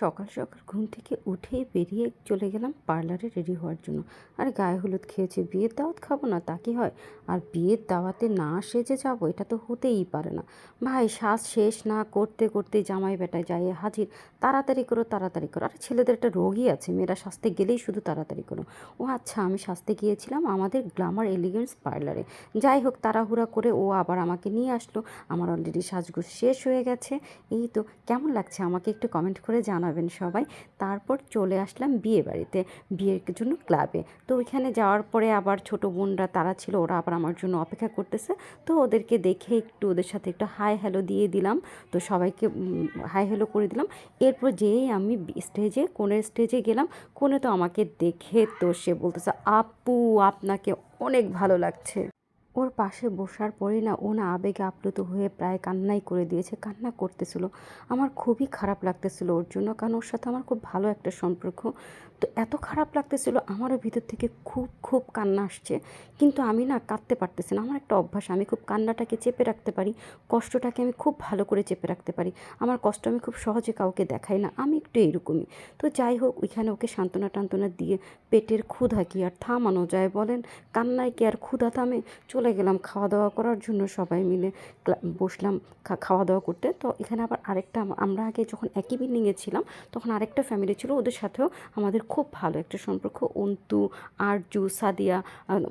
সকাল সকাল ঘুম থেকে উঠেই বেরিয়ে চলে গেলাম পার্লারে রেডি হওয়ার জন্য। আর গায়ে হলুদ খেয়েছি, বিয়ের দাওয়াত খাব না তা কি হয়? আর বিয়ের দাওয়াতে না সেজে যাব, এটা তো হতেই পারে না। ভাই, সাজ শেষ না করতে করতে জামাই বেটায় যাই হাজির। তাড়াতাড়ি করো তাড়াতাড়ি করো। আর ছেলেদের একটা রোগই আছে, মেয়েরা সাজতে গেলেই শুধু তাড়াতাড়ি করো। ও আচ্ছা আমি সাজতে গিয়েছিলাম আমাদের গ্লামার এলিগেন্স পার্লারে। যাই হোক, তাড়াহুড়া করে ও আবার আমাকে নিয়ে আসলো। আমার অলরেডি সাজগোজ শেষ হয়ে গেছে। এই তো, কেমন লাগছে? আমাকে একটু কমেন্ট করে জানাবেন সবাই। তারপর চলে আসলাম বিয়ে বাড়িতে বিয়ের জন্য ক্লাবে। তো ওইখানে যাওয়ার পরে আবার ছোটো বোনরা তারা ছিল, ওরা আবার আমার জন্য অপেক্ষা করতেছে। তো ওদেরকে দেখে একটু ওদের সাথে একটু হাই হ্যালো দিয়ে দিলাম। তো সবাইকে হাই হ্যালো করে দিলাম। এরপর যেই আমি স্টেজে কোনের স্টেজে গেলাম। কোনে তো আমাকে দেখে তো সে বলতেছে, আপু, আপনাকে অনেক ভালো লাগছে। ওর পাশে বসার পরে না ও না আবেগে আপ্লুত হয়ে প্রায় কান্নাই করে দিয়েছে, কান্না করতেছিল। আমার খুবই খারাপ লাগতেছিল ওর জন্য, কারণ ওর সাথে আমার খুব ভালো একটা সম্পর্ক। তো এত খারাপ লাগতেছিল, আমারও ভিতর থেকে খুব খুব কান্না আসছে। কিন্তু আমি না কাঁদতে পারতেছি না, আমার একটা অভ্যাস, আমি খুব কান্নাটাকে চেপে রাখতে পারি, কষ্টটাকে আমি খুব ভালো করে চেপে রাখতে পারি। আমার কষ্ট আমি খুব সহজে কাউকে দেখাই না, আমি একটু এরকমই। তো যাই হোক, ওইখানে ওকে সান্ত্বনা টান্তনা দিয়ে পেটের ক্ষুধা কি আর থামানো যায় বলেন? কান্নায় কি আর ক্ষুধা থামে? চলে গেলাম খাওয়া দাওয়া করার জন্য সবাই মিলে বসলাম খাওয়া দাওয়া করতে। তো এখানে আবার আরেকটা আমরা আগে যখন একই বিল্ডিংয়ে ছিলাম, তখন আরেকটা ফ্যামিলি ছিল, ওদের সাথেও আমাদের খুব ভালো একটা সম্পর্ক। অন্তু, আরজু, সাদিয়া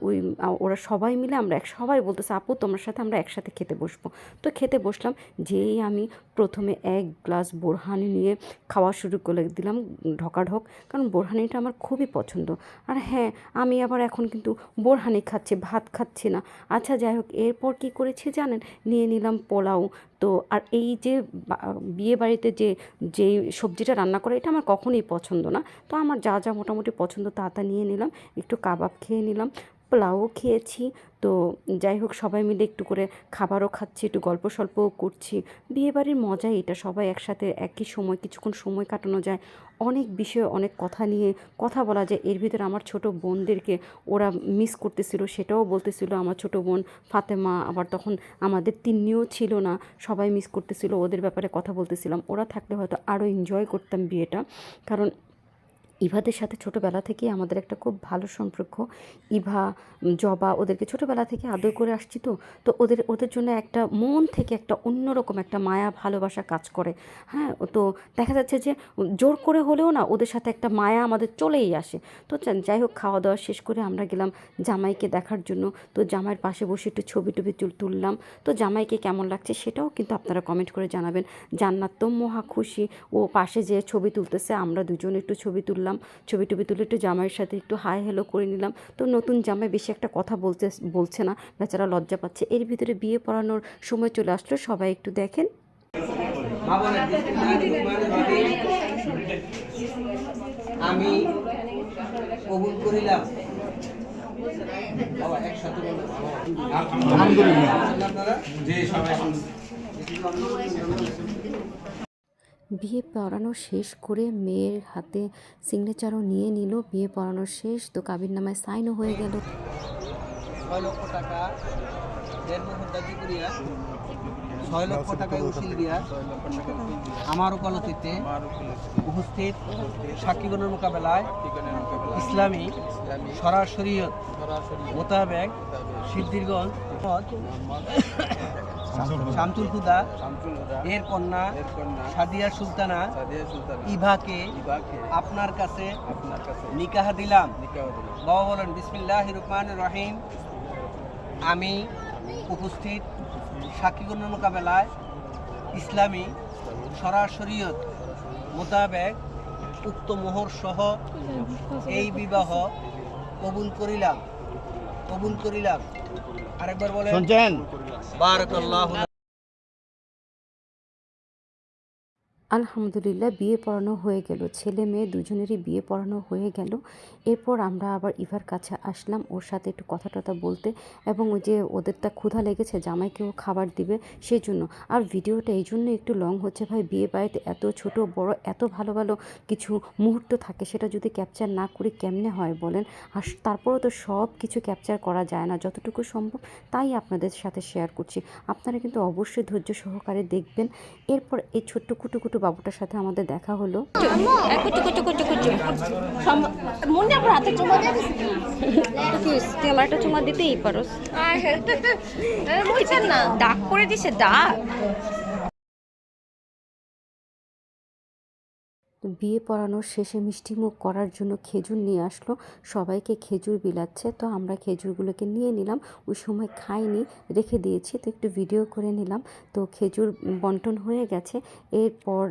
ওই ওরা সবাই মিলে আমরা এক, সবাই বলতেছে, আপু, তোমার সাথে আমরা একসাথে খেতে বসবো। তো খেতে বসলাম, যেই আমি প্রথমে এক গ্লাস বোরহানি নিয়ে খাওয়া শুরু করে দিলাম ঢকাঢক, কারণ বোরহানিটা আমার খুবই পছন্দ। আর হ্যাঁ আমি আবার এখন কিন্তু বোরহানি খাচ্ছি, ভাত খাচ্ছি না। আচ্ছা যাই হোক, এরপর কী করেছি জানেন? নিয়ে নিলাম পোলাও। তো আর এই যে বিয়ে বাড়িতে যে যেই সবজিটা রান্না করে, এটা আমার কখনোই পছন্দ না। তো আমার যা যা মোটামুটি পছন্দ তা তা নিয়ে নিলাম। একটু কাবাব খেয়ে নিলাম। পোলাও খেয়েছি। তো যাই হোক, সবাই মিলে একটু করে খাবারও খাচ্ছি, একটু গল্প সল্পও করছি। বিয়েবাড়ির মজাই এটা, সবাই একসাথে একই সময়, কিছুক্ষণ সময় কাটানো যায়। অনেক বিষয়ে, অনেক কথা নিয়ে কথা বলা যায়। এর ভিতরে আমার ছোট বোনদেরকে ওরা মিস করতেছিল, সেটাও বলতেছিল। আমার ছোট বোন ফাতেমা, আবার তখন আমাদের তিন্নিও ছিল না, সবাই মিস করতেছিল। ওদের ব্যাপারে কথা বলতেছিলাম। ওরা থাকলে হয়তো আরও এনজয় করতাম বিয়েটা। কারণ ইভাদের সাথে ছোটোবেলা থেকেই আমাদের একটা খুব ভালো সম্পর্ক। ইভা, জবা ওদেরকে ছোটোবেলা থেকে আদর করে আসছি তো। তো ওদের ওদের জন্য একটা মন থেকে একটা অন্যরকম একটা মায়া, ভালোবাসা কাজ করে। হ্যাঁ তো দেখা যাচ্ছে যে জোর করে হলেও না ওদের সাথে একটা মায়া আমাদের চলেই আসে। তো যাই হোক, খাওয়া দাওয়া শেষ করে আমরা গেলাম জামাইকে দেখার জন্য। তো জামাইয়ের পাশে বসে একটু ছবি টবি তুললাম। তো জামাইকে কেমন লাগছে সেটাও কিন্তু আপনারা কমেন্ট করে জানাবেন। জান্নাত তো মহা খুশি। ও পাশে যে ছবি তুলতেছে, আমরা দুজন একটু ছবি তুললাম। নিলাম ছবি টবি তুলে একটু জামাইয়ের সাথে একটু হাই হ্যালো করে নিলাম। তো নতুন জামাই বেশি একটা কথা বলতে বলছে না বেচারা লজ্জা পাচ্ছে। এর ভিতরে বিয়ে পড়ানোর সময় চলে আসলো সবাই একটু দেখেন। আমি কবুল করিলাম। বিয়ে পড়ানো শেষ করে মেয়ের হাতে সিগনেচারও নিয়ে নিল। বিয়ে পড়ানো শেষ তো কাবির নামায় সাইনও হয়ে গেল। ছয় লক্ষ টাকা। করিয়া ছয় লক্ষ টাকায় উসিল দিয়া আমার ওকালতিতে উপস্থিত সাক্ষীগণের মোকাবেলায় ইসলামী সরাসরিয়ত মোতাবেক সিদ্ধিরগঞ্জ শামতুল হুদা। এর কন্যা সাদিয়া সুলতানা ইভাকে আপনার কাছে নিকাহ দিলাম। বাবা বলেন বিসমিল্লাহ রহমান রহিম। আমি উপস্থিত সাক্ষীগণের মোকাবেলায় ইসলামী সরাসরিয়ত মোতাবেক উক্ত মোহর সহ এই বিবাহ কবুল করিলাম। কবুল করিলাম। আরেকবার বলেন। বারাকাল্লাহু আলহামদুলিল্লাহ, বিয়ে পড়ানো হয়ে গেল। ছেলে মেয়ে দুজনেরই বিয়ে পড়ানো হয়ে গেল। এরপর আমরা আবার ইভার কাছে আসলাম ওর সাথে একটু কথা টথা বলতে এবং ওই যে ওদেরটা ক্ষুধা লেগেছে, জামাইকেও খাবার দিবে সেই জন্য আর ভিডিওটা এই জন্য একটু লং হচ্ছে ভাই, বিয়ে বাড়িতে এত ছোট, বড়, এত ভালো ভালো কিছু মুহূর্ত থাকে সেটা যদি ক্যাপচার না করি কেমনে হয় বলেন? আর তারপরেও তো সব কিছু ক্যাপচার করা যায় না, যতটুকু সম্ভব তাই আপনাদের সাথে শেয়ার করছি। আপনারা কিন্তু অবশ্যই ধৈর্য সহকারে দেখবেন। এরপর এই ছোট্ট কুটু কুটু বাবুটার সাথে আমাদের দেখা হলো। আমার হাতে চুমা তুই দিতেই পারো না ডাক করে দিছে ডাক বিয়ে পড়ানোর শেষে মিষ্টিমুখ করার জন্য খেজুর নিয়ে আসলো। সবাইকে খেজুর বিলাচ্ছে, তো আমরা খেজুরগুলোকে নিয়ে নিলাম। ওই সময় খাইনি, রেখে দিয়েছি, তো একটু ভিডিও করে নিলাম। তো খেজুর বন্টন হয়ে গেছে। এরপর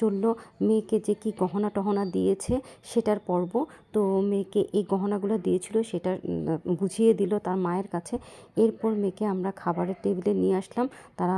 চলল মেয়েকে যে কি গহনা টহনা দিয়েছে, সেটার পর্ব। তো মেয়েকে এই গহনাগুলো দিয়েছিল, সেটা বুঝিয়ে দিল তার মায়ের কাছে। এরপর মেয়েকে আমরা খাবারের টেবিলে নিয়ে আসলাম। তারা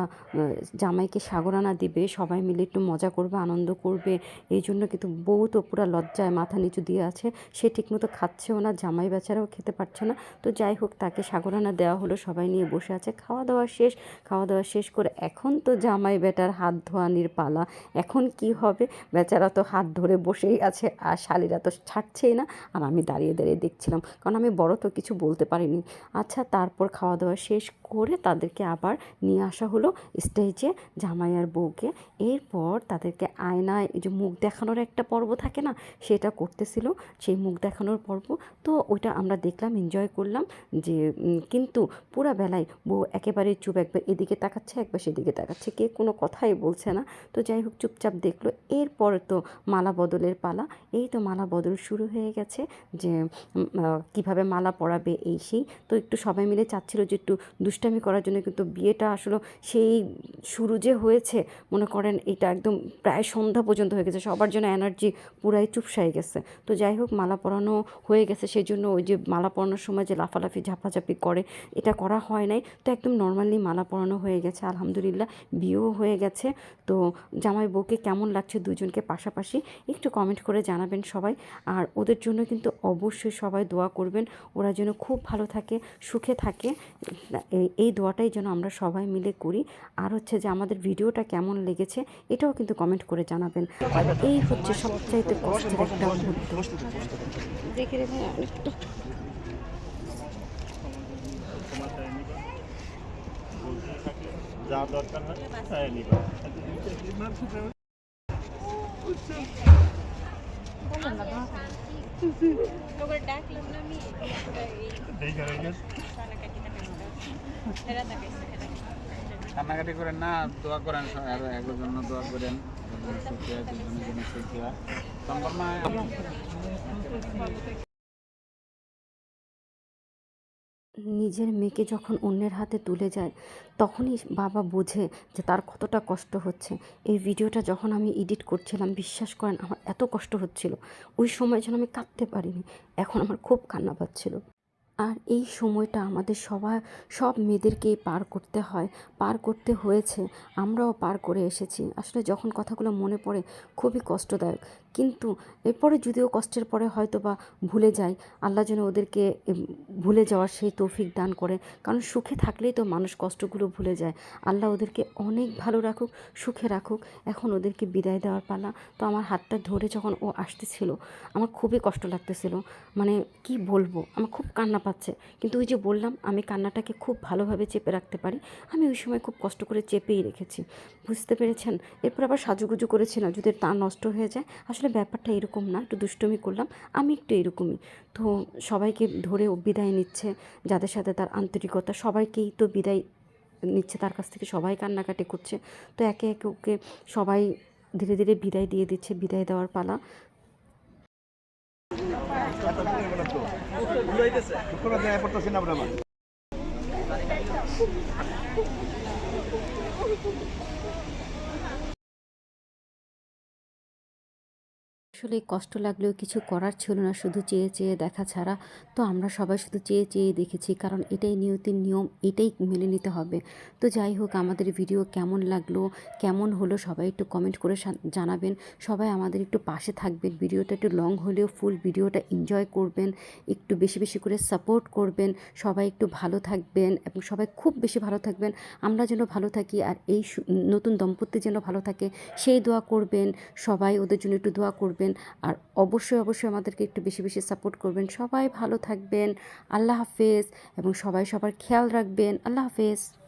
জামাইকে সাগরানা দিবে, সবাই মিলে একটু মজা করবে, আনন্দ করবে। এই জন্য কিন্তু বউ তো পুরো লজ্জায় মাথা নিচু দিয়ে আছে। সে ঠিকমতো খাচ্ছেও না, জামাই বেচারাও খেতে পারছে না। তো যাই হোক, তাকে সাগরানা দেওয়া হলো, সবাই নিয়ে বসে আছে। খাওয়া দাওয়া শেষ, খাওয়া দাওয়া শেষ করে এখন তো জামাই বেটার হাত ধোয়ানির পালা। এখন কি হবে? বেচারা তো হাত ধরে বসেই আছে, আর শালিরা তো ছাড়ছেই না। আর আমি দাঁড়িয়ে দাঁড়িয়ে দেখছিলাম। কারণ আমি বড় তো কিছু বলতে পারিনি। আচ্ছা তারপর খাওয়া দাওয়া শেষ করে তাদেরকে আবার নিয়ে আসা হলো স্টেজে জামাই আর বউকে। এরপর তাদেরকে আয়নায় যে মুখ দেখানোর একটা পর্ব থাকে না, সেটা করতেছিল। সেই মুখ দেখানোর পর্ব, তো ওইটা আমরা দেখলাম এনজয় করলাম যে কিন্তু পুরা বেলায় বউ একেবারে চুপ, একবার এদিকে তাকাচ্ছে, একবার সেদিকে তাকাচ্ছে, কে কোনো কথাই বলছে না। তো যাই হোক, চুপচাপ দেখল। এরপর তো মালা বদলের পালা। এই তো মালা বদল শুরু হয়ে গেছে যে কীভাবে মালা পরাবে এই সেই। তো একটু সবাই মিলে চাচ্ছিল যে একটু দুষ্টামি করার জন্য কিন্তু বিয়েটা আসলে সেই শুরু যে হয়েছে, মনে করেন এটা একদম প্রায় সন্ধ্যা পর্যন্ত হয়ে গেছে, সবার জন্য এনার্জি পুরাই চুপসাই গেছে। তো যাই হোক, মালা পরানো হয়ে গেছে সেই জন্য ওই যে মালা পরানোর সময় যে লাফালাফি, ঝাপাঝাপি করে, এটা করা হয় নাই। তো একদম নর্মালি মালা পরানো হয়ে গেছে, আলহামদুলিল্লাহ বিয়েও হয়ে গেছে। তো জামাই বউকে কেমন লাগছে দুজনকে পাশাপাশি, একটু কমেন্ট করে জানাবেন সবাই। আর ওদের জন্য কিন্তু অবশ্যই সবাই দোয়া করবেন, ওরা যেন খুব ভালো থাকে, সুখে থাকে এই- এই দোয়াটাই যেন আমরা সবাই মিলে করি। আর হচ্ছে যে আমাদের ভিডিওটা কেমন লেগেছে এটাও কিন্তু কমেন্ট করে জানাবেন। আর এই হচ্ছে সবচাইতে কষ্টের একটা মুহূর্ত। যা দরকার হয় তাই নিবা। ডাকলাম না আমি। কান্নাকাটি করেন না, দোয়া করেন জন্য দোয়া করেন। নিজের মেয়েকে যখন অন্যের হাতে তুলে যায়, তখনই বাবা বোঝে যে তার কতটা কষ্ট হচ্ছে। এই ভিডিওটা যখন আমি এডিট করছিলাম, বিশ্বাস করেন, আমার এত কষ্ট হচ্ছিল। ওই সময় যেন আমি কাঁদতে পারিনি, এখন আমার খুব কান্না পাচ্ছিল। আর এই সময়টা আমাদের সবার, সব মেয়েদেরকেই পার করতে হয়, পার করতে হয়েছে, আমরাও পার করে এসেছি। আসলে যখন কথাগুলো মনে পড়ে, খুবই কষ্টদায়ক। কিন্তু এরপরে যদিও কষ্টের পরে হয়তো বা ভুলে যায়, আল্লাহ যেন ওদেরকে ভুলে যাওয়ার সেই তৌফিক দান করে। কারণ সুখে থাকলেই তো মানুষ কষ্টগুলো ভুলে যায়। আল্লাহ ওদেরকে অনেক ভালো রাখুক, সুখে রাখুক। এখন ওদেরকে বিদায় দেওয়ার পালা। তো আমার হাতটা ধরে যখন ও আসতেছিল, আমার খুবই কষ্ট লাগতেছিল। মানে কি বলব, আমার খুব কান্না পাচ্ছে। কিন্তু ওই যে বললাম, আমি কান্নাটাকে খুব ভালোভাবে চেপে রাখতে পারি। আমি ওই সময় খুব কষ্ট করে চেপেই রেখেছি। বুঝতে পেরেছেন? এরপর আবার সাজুগুজু করেছিলাম। যদি তা নষ্ট হয়ে যায়, আসলে ব্যাপারটা এরকম না একটু দুষ্টমি করলাম আমি একটু এরকমই। তো সবাইকে ধরে ও বিদায় নিচ্ছে যাদের সাথে তার আন্তরিকতা সবাইকেই তো বিদায় নিচ্ছে তার কাছ থেকে সবাই কান্নাকাটি করছে। তো একে একে ওকে সবাই ধীরে ধীরে বিদায় দিয়ে দিচ্ছে বিদায় দেওয়ার পালা। আসলে কষ্ট লাগলেও কিছু করার ছিল না, শুধু চেয়ে চেয়ে দেখা ছাড়া। তো আমরা সবাই শুধু চেয়ে চেয়ে দেখেছি, কারণ এটাই নিয়তির নিয়ম, এটাই মেনে নিতে হবে। তো যাই হোক, আমাদের ভিডিও কেমন লাগল, কেমন হলো সবাই একটু কমেন্ট করে জানাবেন। সবাই আমাদের একটু পাশে থাকবেন, ভিডিওটা একটু লং হলেও ফুল ভিডিওটা এনজয় করবেন, একটু বেশি বেশি করে সাপোর্ট করবেন, সবাই একটু ভালো থাকবেন এবং সবাই খুব বেশি ভালো থাকবেন। আমরা যেন ভালো থাকি আর এই নতুন দম্পতি যেন ভালো থাকে, সেই দোয়া করবেন। সবাই ওদের জন্য একটু দোয়া করবেন আর অবশ্যই অবশ্যই আমাদেরকে একটু বেশি বেশি সাপোর্ট করবেন। সবাই ভালো থাকবেন। আল্লাহ হাফেজ। এবং সবাই সবার খেয়াল রাখবেন। আল্লাহ হাফেজ।